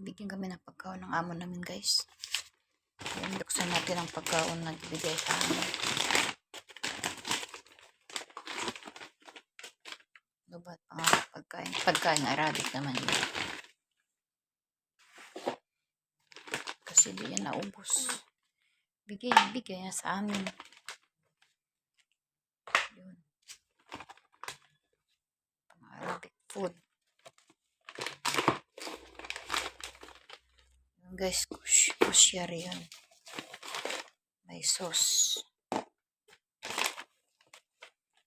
Bigyan kami ng pagkaon ng amo namin guys. Ayan, buksan natin ang pagkaon na ibigay sa amin. Ano ba? Ah, pagkain. Pagkain Arabic naman yun. Kasi di yan naubos. Bigay, bigay niya sa amin. Yun. Pang Arabic food. Guys, kush, kusyari yan. May sauce.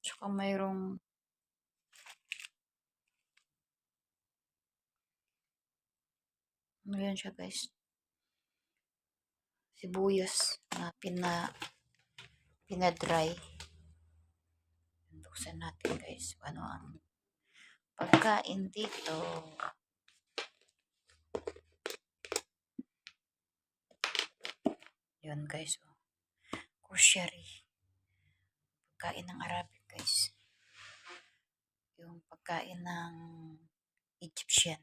Tsaka mayroong ano yan siya guys? Sibuyas na pina pinadry. Buksan natin guys ano ang pagkain dito. Yun guys. Oh. Pagkain ng Arabic guys. Yung pagkain ng Egyptian.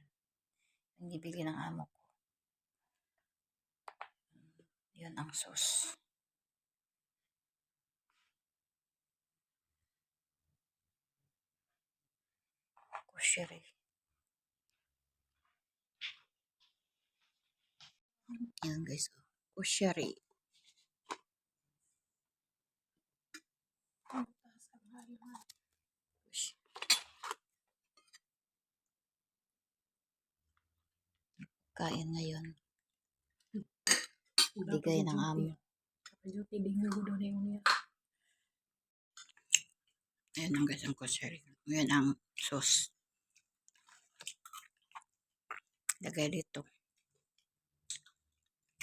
Yung nibili ng amo ko. Yun ang sauce. Kushari. Yan guys. Oh. Kushari. Kush- Kain ngayon. Bigay ng amo. Ayan ang guys ang kushari. Ayan ang sauce. Lagay dito.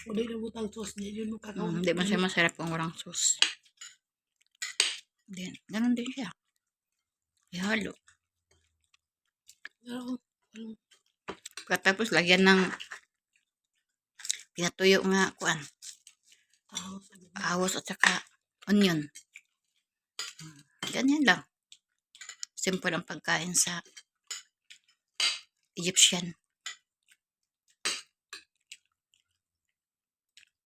O di na butang sauce niya yun mo Mm. Hindi man siya masarap kung walang sauce. Then, ganun din siya. Ihalo. Pero, ano, Pagkatapos, lagyan ng pinatuyo nga kuan. Ahos at saka onion. Ganyan lang. Simple ang pagkain sa Egyptian.